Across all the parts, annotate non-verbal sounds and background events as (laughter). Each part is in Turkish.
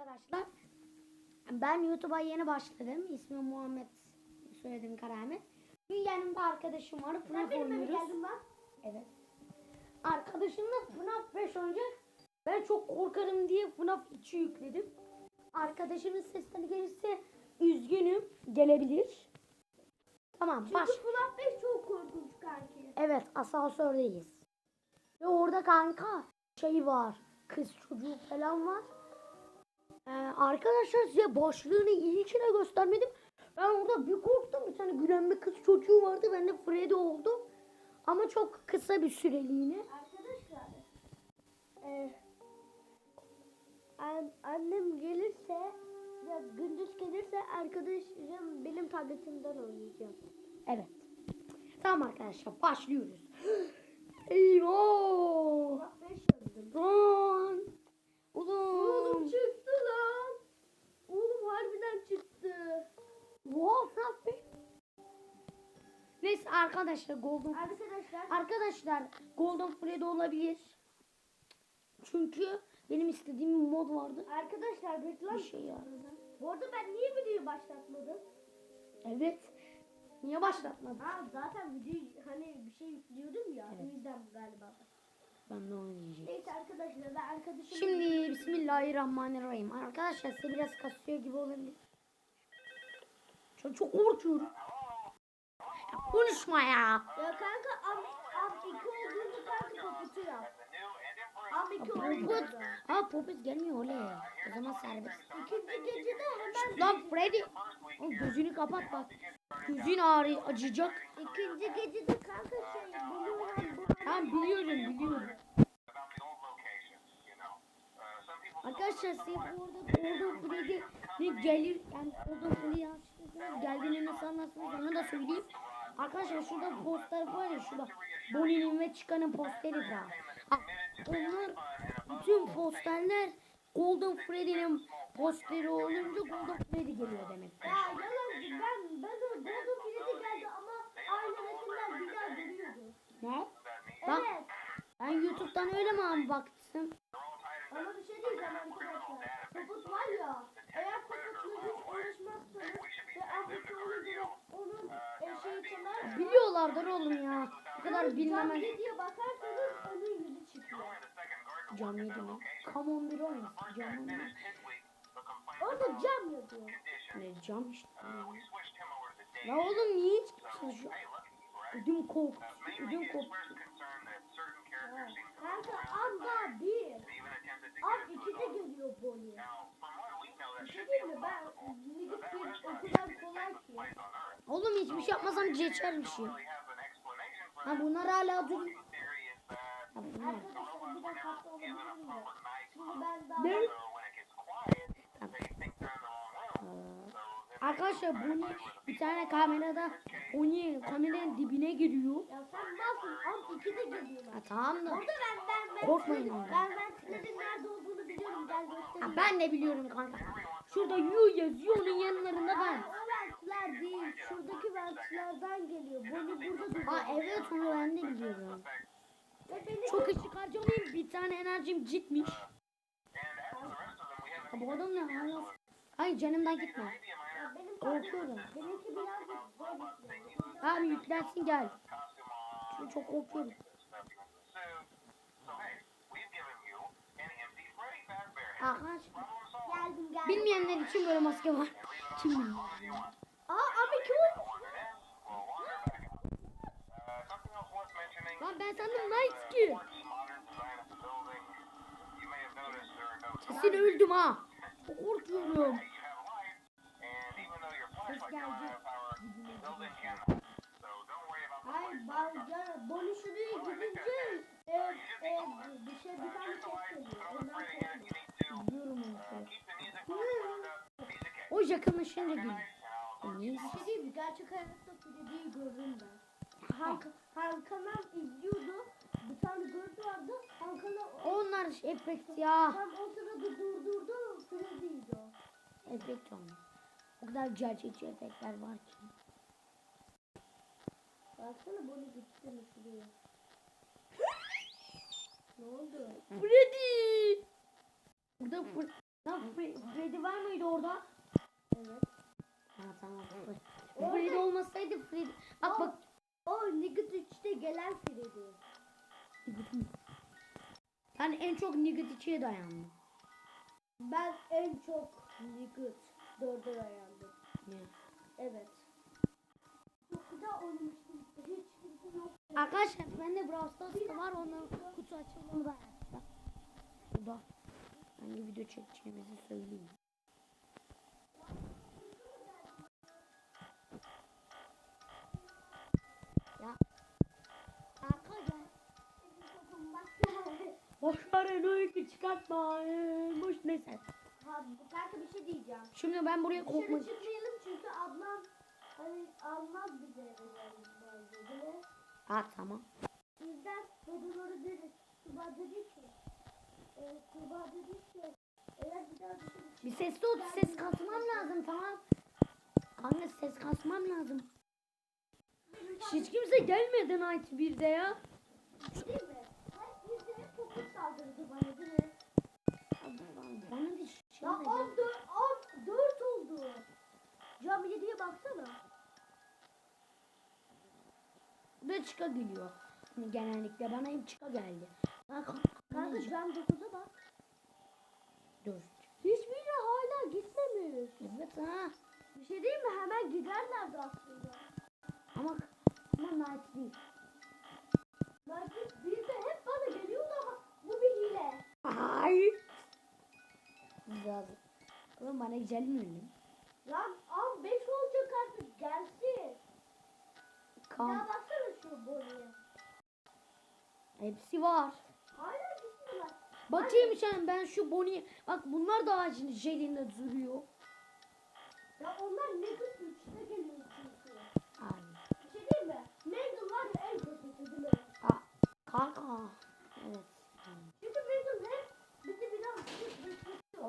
arkadaşlar. Ben YouTube'a yeni başladım. İsmim Muhammed. Söyledim Karamet. Bir yanımda arkadaşım var. Eve oynuyoruz. Evet. Arkadaşımla FNAF 5 oynayacak. Ben çok korkarım diye FNAF 2 yükledim. Arkadaşımın sesleri gelirse üzgünüm. Gelebilir. Tamam baş. Çünkü FNAF 5 çok korkunç kanki. Evet asansördeyiz. Ve orada kanka şey var. Kız çocuğu falan var. Ee, arkadaşlar size başlığını ilkine göstermedim. Ben orada bir korktum. Bir tane gülen bir kız çocuğu vardı. Ben de Freddy oldum. Ama çok kısa bir süreliğine. Arkadaşlar. E, an- annem gelirse ya gündüz gelirse arkadaşım benim tabletimden oynayacağım. Evet. Tamam arkadaşlar başlıyoruz. (gasps) Eyvah. FNAF 5 yazdım. Lan. Oğlum Oğlum. çıktı lan. Oğlum harbiden çıktı. Wow. Neyse arkadaşlar Golden Arkadaşlar Arkadaşlar Golden Freddy olabilir. Çünkü benim istediğim bir mod vardı. Arkadaşlar bekler Bir şey ya. Bu arada ben niye videoyu başlatmadım? Evet. Niye başlatmadın? Ha zaten videoyu hani bir şey yüklüyordum ya. Evet. O yüzden galiba. Ben de oynayacağım. Neyse arkadaşlar ben arkadaşım Şimdi Bismillahirrahmanirrahim. Arkadaşlar size biraz kasıyor gibi olabilir. Çok, çok korkuyorum. Konuşma ya. Ya kanka am, am iki olduğunda kanka poputu iki Popit. olduğunda. Ha Popit gelmiyor oley. O zaman serbest. İkinci gecede hemen Lan Freddy. Oğlum gözünü kapat bak. Gözün ağrı acıyacak. ikinci gecede kanka şey biliyorum. Ben biliyorum biliyorum. Arkadaşlar bu arada Golden Freddy ne gelir yani Golden Freddy geldiğini nasıl anlarsınız onu da söyleyeyim. Arkadaşlar şurada poster var ya şurada Bonnie'nin ve Chica'nın posteri var. Onlar bütün posterler Golden Freddy'nin posteri olunca Golden Freddy geliyor demek. Ya yalancı ben ben o Golden Freddy geldi ama aynı resimler bir daha geliyordu. Ne? Bak Evet. ben YouTube'dan öyle mi abi baktım? Ama bir şey diyeceğim arkadaşlar. Poput var ya. Eğer poputla hiç uğraşmazsanız ve afiyet olunca onun e, şeyi çalar. Biliyorlardır oğlum ya. Bu kadar bakarsanız onun yüzü çıkıyor. Cam yedi mi? On bir oynasın. Cam oynuyor. Orada cam yazıyor. Ne cam işte. Ya oğlum niye hiç çalışıyor? Ödüm koptu. Ödüm koptu. Kanka am daha bir. Am iki de geliyor Bonnie. Bir şey diyeyim mi ben gidip bir o kadar kolay ki. Oğlum hiçbir şey yapmasam geçermiş ya. Ha bunlar hala duruyor. Arkadaşlar bir dakika hafta olabilir mi? Şimdi ben daha... Ne? Arkadaşlar bunu bir tane kamerada onu kameranın dibine giriyor. Ya sen nasıl? Am iki de geliyor. Ha tamam da. Orada ben ben ben Korkmayın ben, ben ben nerede olduğunu biliyorum gel Ha, göstereyim. ben de biliyorum kanka. Şurada yu yazıyor onun yanlarında ben. o ventler değil. Şuradaki ventlerden geliyor. Bunu burada duruyor. Ha evet onu ben de biliyorum. Çok ışık harcamayayım bir tane enerjim gitmiş. Ha, bu adam ne hala? Hayır canımdan gitme. Korkuyorum. benimki. Tamam yüklensin gel. Çünkü çok korkuyorum. Arkadaş Geldim geldim. bilmeyenler için böyle maske var. Kim bilmiyor? Aa abi kim olmuş? Ben sandım Night ki. Kesin öldüm ha. Korkuyorum. Hayır ben Bonnie şuraya gidince e, e, bir şey bir tane ses. Biliyorum onu. O yakınlaşınca geliyor. Neyse. Bir şey diyeyim mi? Gerçek hayatta Freddy'yi gördüm ben. Hakan, Hakan'dan izliyordu. Bir tane gördü vardı. Hakan'a Onlar efekt ya. tam o sırada durdurdu. Freddy'ydi o. Efekt onlar. O kadar gerçekçi efektler var ki. Baksana Bonnie gitti mi şuraya? ne oldu? Freddy! Burada Fr- Lan Fre- Freddy var mıydı orada? Evet. Ha tamam. Orada- Freddy olmasaydı Freddy. Bak bak. O Nigget 3'te gelen Freddy. Ben en çok Nigget 2'ye dayandım. Ben en çok Nigget 4'e dayandım. Ne? Evet. Arkadaşlar bende Brawl Stars'ta var onun kutu açılımı da yaptı. Burada hangi video çekeceğimizi söyleyeyim. Boş ver Eno'yu ki çıkartma. ee, Boş neyse. Ha, kanka bir şey diyeceğim. Şimdi ben buraya Dışarı kopmak çıkmayalım çünkü ablam hani almaz bize mi? Ha tamam. Bizden Dodonları dedi. Tuba dedi ki. E, Tuba dedi ki. Eğer bir daha dışarı Bir sesli ol, ses kasmam lazım tamam. Kanka ses kasmam lazım. Hiç kimse gelmedi Night 1'de ya. Değil mi? Her bizde hep kokut saldırdı bana değil mi? Bana bir şey Ya 14, 14 oldu. Cam 7'ye baksana. Ve çıka geliyor. Genellikle bana hep çıka geldi. Kanka, Kanka cam 9'a bak. Dur. Hiçbiri hala gitmemiş. Evet ha. Bir şey değil mi? Hemen giderlerdi aslında. Ama ama Night değil. Güzel. Oğlum bana gelmiyor. Lan am 5 olacak artık gelsin. Kan. daha baksana şu boruya. Hepsi var. Hala gitmiyorlar. Bakayım sen ben şu Bonnie. Bak bunlar da ağacın jelinde duruyor. Ya onlar ne kız 3'te geliyor çünkü. Ay. Bir şey değil mi? Mangle var ya en kötüsü değil mi? Kanka.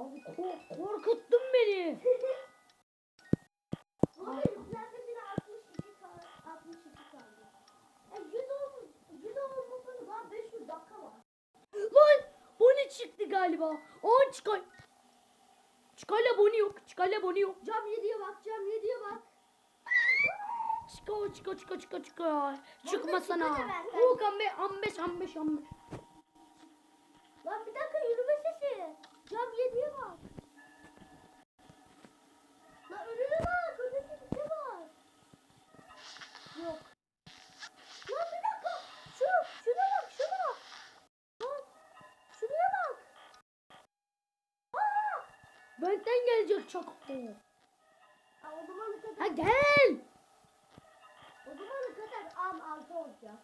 Abi ko- korkuttun beni. Burada yükselmesine 62 kaldı. 62 kaldı. E 100 olmuş. 100 olmasına daha 500 dakika var. Lan Bonnie çıktı galiba. Aa çıkar. Çıkarla Bonnie yok. Çıkarla Bonnie yok. Cam 7'ye bak, cam 7'ye bak. Çıkar çıkar çıkar çıkar çıkar. Çıkmasana. Oo kambe 15 15 15. Lan bir dakika Cam 7'ye bak. Lan önüne bak, önünde bir şey var. Yok. Lan bir dakika. Şu, şuna bak, şuna. Lan, şuraya bak. Aa! Benden gelecek çok. Aa, o zamana kadar, Ha gel. o zamana kadar am altı olacak.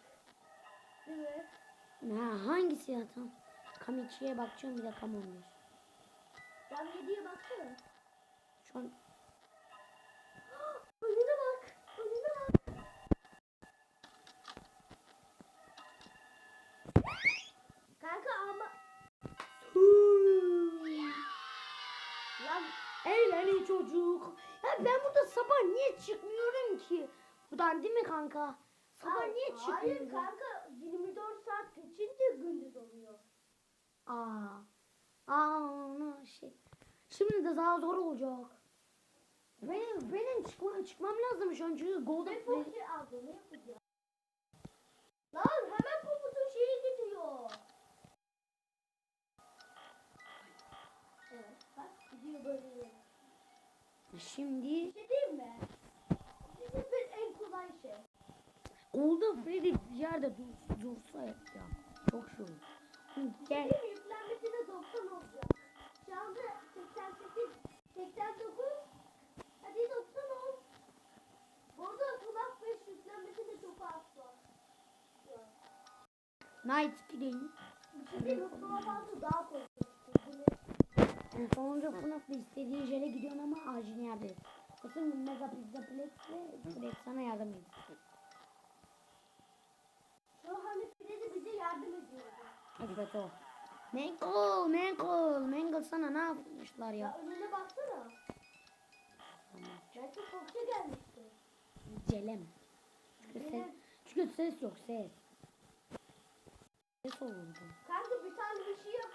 Değil mi? Ha hangisi ya tam? Kam 2'ye bakacağım bir de kam 11. Cam 7'ye baksana. Şu an (gasps) Önüne bak, önüne bak. Kanka ama lan Eğlenin çocuk. Ya ben burada sabah niye çıkmıyorum ki? Buradan değil mi kanka? Sabah Hayır, niye Hayır çıkmıyorum? kanka 24 saat geçince gündüz oluyor. Aa. Aa şey. Şimdi de daha zor olacak. Benim benim çıkma, çıkmam lazım şu an çünkü Golden Ne. Foxy aldı ne yapacağız? Lan hemen Puput'un şeyi gidiyor. Evet bak gidiyor böyle. Şimdi Bir şey diyeyim mi? Bizim en kolay şey. Golden Freddy bir yerde dur, dursa ya. Çok şey olur. Gel. Benim kolay. Yani sonunca FNAF'da istediğin yere gidiyorsun ama acil yerde. Bakın Mega Pizza Plex ve Flex sana yardım ediyor. Şu hani Freddy bize yardım ediyordu. Evet o. Mangle, Mangle, Mangle sana ne yapmışlar ya? Ya önüne baksana. Tamam. Belki Fox'a gelmişti. Celem. Çünkü ses, çünkü ses yok ses. Ses olurdu. Kanka bir tane bir şey yap.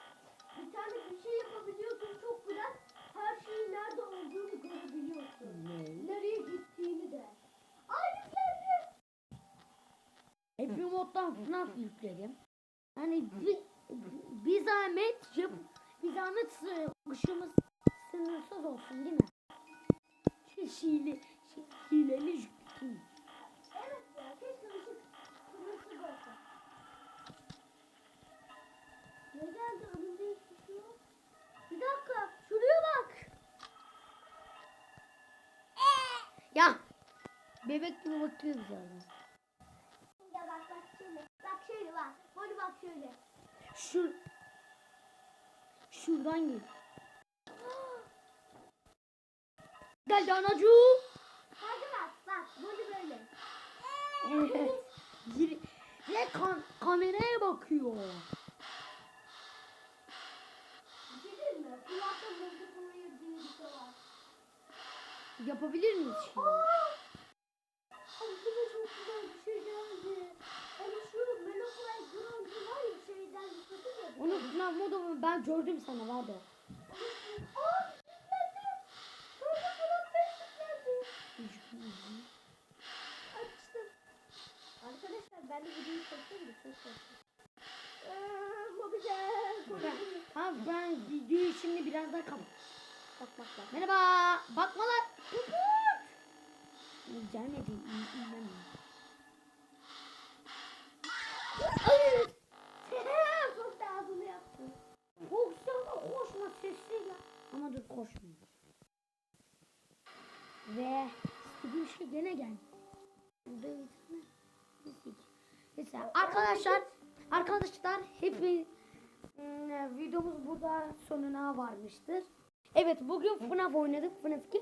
Bir tane bir şey yapabiliyordun çok bırak. Her şeyin nerede olduğunu görebiliyorsun. Ne? Nereye gittiğini de. Ay yüklendi. Hep remote'dan FNAF yükledim. Hani bir, bir zahmet yap, bir zahmet ışığımız sınırsız olsun değil mi? Şu bebek gibi bakıyor bize. Ya bak bak şöyle. Bak şöyle bak. Hadi bak şöyle. Şu şuradan gel. Geldi anacığım. Hadi bak bak. Böyle böyle. Evet. Gir- Ve kam- kameraya bakıyor. Şey şey. Yapabilir miyiz şimdi? Onu FNAF modu ben gördüm sana vardı. Arkadaşlar ben de videoyu çektim de çok korktum. Ha ben videoyu şimdi biraz daha kap. Bak bak bak. Merhaba. Bakma lan. Gelmedi. İn- inmem. Çok arkadaşlar arkadaşlar hep hmm, videomuz burada sonuna varmıştır. Evet bugün FNAF oynadık FNAF 2.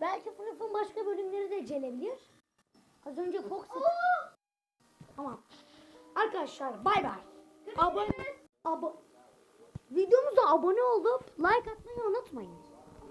Belki FNAF'ın başka bölümleri de gelebilir. Az önce Fox Tamam. Arkadaşlar bay bay. Abone abo Videomuza abone olup like atmayı unutmayın.